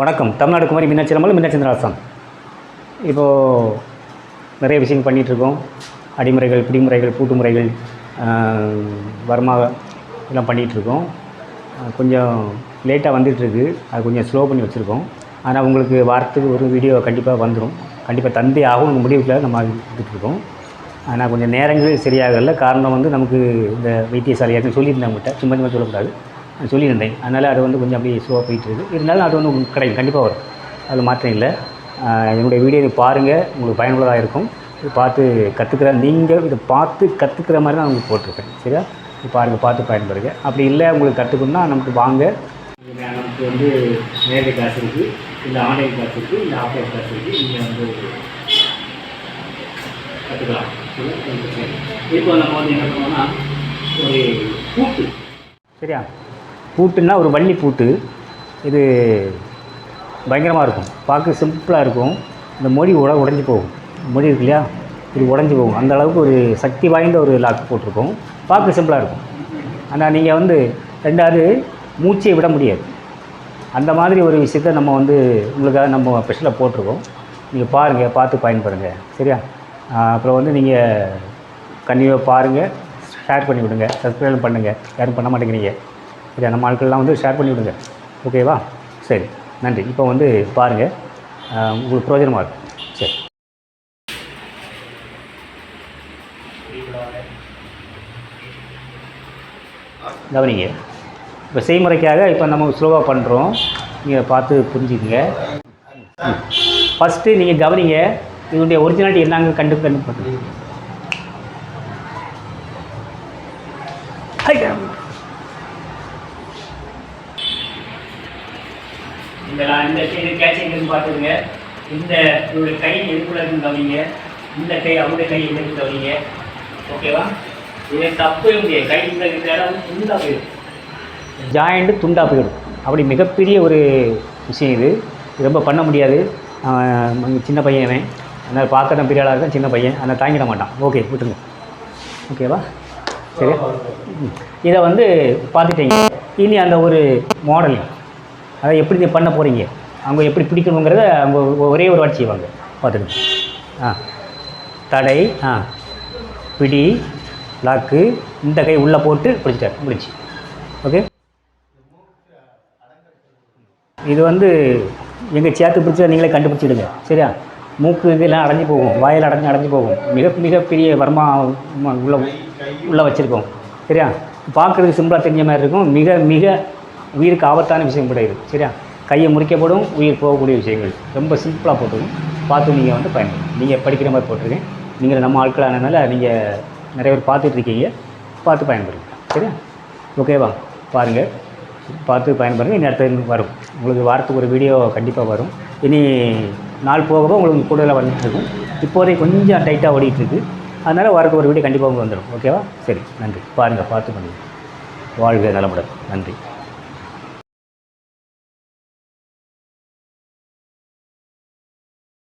வணக்கம். தமிழ்நாடு குமாரி மீனாட்சி நம்மளும் இப்போது நிறைய விஷயங்கள் பண்ணிகிட்ருக்கோம் அடிமுறைகள் பிடிமுறைகள் பூட்டு முறைகள் எல்லாம் பண்ணிகிட்ருக்கோம் கொஞ்சம் லேட்டாக வந்துட்டுருக்கு. அது கொஞ்சம் ஸ்லோ பண்ணி வச்சுருக்கோம். ஆனால் உங்களுக்கு வாரத்துக்கு ஒரு வீடியோ கண்டிப்பாக வந்துடும் கண்டிப்பாக தந்தை ஆகும் முடிவுக்குள்ள நம்ம இருக்கோம் ஆனால் கொஞ்சம் நேரங்கள் சரியாகல. காரணம் வந்து நமக்கு இந்த வைத்தியசாலை சொல்லியிருந்தாங்க சொல்லியிருந்தேன் சும்மா சும்மா சொல்லக்கூடாது. சொல்லியிருந்தேன். அதனால் அது வந்து கொஞ்சம் அப்படியே ஸ்லோவாக போயிட்டு இருக்கு இருந்தாலும் அது வந்து கிடைக்கும் கண்டிப்பாக வரும். அதில் மாற்றம் இல்லை. என்னுடைய வீடியோ பாருங்கள் உங்களுக்கு பயனுள்ளதாக இருக்கும். இது பார்த்து கற்றுக்கிற நீங்கள் இதை பார்த்து கற்றுக்கிற மாதிரி தான் உங்களுக்கு போட்டிருப்பேன் சரியா? பாருங்கள் பார்த்து பயன்படுங்க அப்படி இல்லை உங்களுக்கு கற்றுக்கணும்னா நமக்கு வாங்க. நமக்கு வந்து நேரடி கிளாஸ் இருக்குது இல்லை ஆன்லைன் கிளாஸ் இருக்குது இல்லை ஆஃப்லைன் கிளாஸ் இருக்குது நீங்கள் வந்து கற்றுக்கலாம் இப்போ நம்ம வந்து என்ன பண்ணுவோம்னா ஒரு பூட்டு சரியா? பூட்டுன்னா ஒரு வள்ளி பூட்டு. இது பயங்கரமாக இருக்கும். பார்க்க சிம்பிளாக இருக்கும். இந்த மொழி உட உடஞ்சி போகும். மொழி இருக்கு இல்லையா? இது உடஞ்சி போகும். அந்த அளவுக்கு ஒரு சக்தி வாய்ந்த ஒரு லாக் போட்டிருக்கோம். பார்க்க சிம்பிளாக இருக்கும். ஆனால் நீங்கள் வந்து ரெண்டாவது மூச்சை விட முடியாது. அந்த மாதிரி ஒரு விஷயத்த நம்ம வந்து உங்களுக்காக நம்ம ஸ்பெஷலாக போட்டிருக்கோம். நீங்கள் பாருங்கள் பார்த்து பயன்படுங்க. சரியா? அப்புறம் வந்து நீங்கள் கண்டிப்பாக பாருங்கள் ஷேர் பண்ணி விடுங்க சப்ஸ்கிரைப் பண்ணுங்கள் யாரும் பண்ண மாட்டேங்கிறீங்க. சரியா நம்ம ஆட்கள்லாம் வந்து ஷேர் பண்ணி விடுங்க. ஓகேவா சரி நன்றி. இப்போ வந்து பாருங்கள் உங்களுக்கு பிரோஜனமாக இருக்கும் சரி. கவனிங்க. இப்போ செய்முறைக்காக இப்போ நம்ம ஸ்லோவாக பண்ணுறோம் நீங்கள் பார்த்து புரிஞ்சுக்கங்க. ஃபஸ்ட்டு நீங்கள் கவனிங்க. இதனுடைய ஒரிஜினாலிட்டி என்னங்க கண்டு கண்டு பண்ணுறீங்க இந்த நான் இந்த இந்த கேட்சிங் பார்த்துருங்க இந்த இவருடைய கை எதுக்குள்ள இருக்குன்னு கவனிங்க. இந்த கை அவருடைய கை இருக்கு கவனிங்க. ஓகேவா இதை தப்பவே முடியாது கை இந்த இடம் துண்டா போயிடும். ஜாயிண்ட்டு துண்டா போயிடும். அப்படி மிகப்பெரிய ஒரு விஷயம் இது. இது ரொம்ப பண்ண முடியாது. சின்ன பையன் இவன். அதனால் பார்க்க தான் பெரிய ஆளாக இருக்கான் சின்ன பையன். அதனால் தாங்கிட மாட்டான். ஓகே விட்டுருங்க. ஓகேவா சரி. ம். இதை வந்து பார்த்துட்டீங்க. இனி அந்த ஒரு மாடல் அதை எப்படி நீ பண்ண போகிறீங்க அவங்க எப்படி பிடிக்கணுங்கிறத அவங்க ஒரே ஒரு வாட்சி செய்வாங்க. பார்த்துடுங்க ஆ. தடை ஆ. பிடி லாக்கு இந்த கை உள்ளே போட்டு பிடிச்சிட்டார். முடிச்சு ஓகே? இது வந்து எங்கள் சேர்த்து பிடிச்சா நீங்களே கண்டுபிடிச்சிடுங்க. சரியா? மூக்கு இதெல்லாம் அடைஞ்சு போகும். வாயில் அடைஞ்சு அடைஞ்சு போகும். மிக மிகப்பெரிய வர்மா உள்ளே உள்ள உள்ளே வச்சுருக்கோம். சரியா? பார்க்குறதுக்கு சிம்பிளாக தெரிஞ்ச மாதிரி இருக்கும். மிக மிக உயிருக்கு ஆபத்தான விஷயம் கூட இது. சரியா? கையை முறிக்கப்படும் உயிர் போகக்கூடிய விஷயங்கள். ரொம்ப சிம்பிளாக போட்டுருக்கும் பார்த்து நீங்கள் வந்து பயன்படும் நீங்கள் படிக்கிற மாதிரி போட்டிருக்கேன். நீங்கள் நம்ம ஆட்களானதுனால நீங்கள் நிறைய பேர் பார்த்துட்ருக்கீங்க பார்த்து பயன்படுங்க சரியா? ஓகேவா பாருங்கள் பார்த்து பயன்படுங்க இனி அடுத்த வரும். உங்களுக்கு வாரத்துக்கு ஒரு வீடியோ கண்டிப்பாக வரும். இனி நாள் போக உங்களுக்கு கூடுதலாக வந்துட்டுருக்கும் இப்போதைக்கு கொஞ்சம் டைட்டாக ஓடிட்டுருக்கு. அதனால் வாரத்துக்கு ஒரு வீடியோ கண்டிப்பாக உங்களுக்கு வந்துடும். ஓகேவா சரி. நன்றி. பாருங்கள் பார்த்து பண்ணுங்கள் வாழ்க நலமுடன். நன்றி.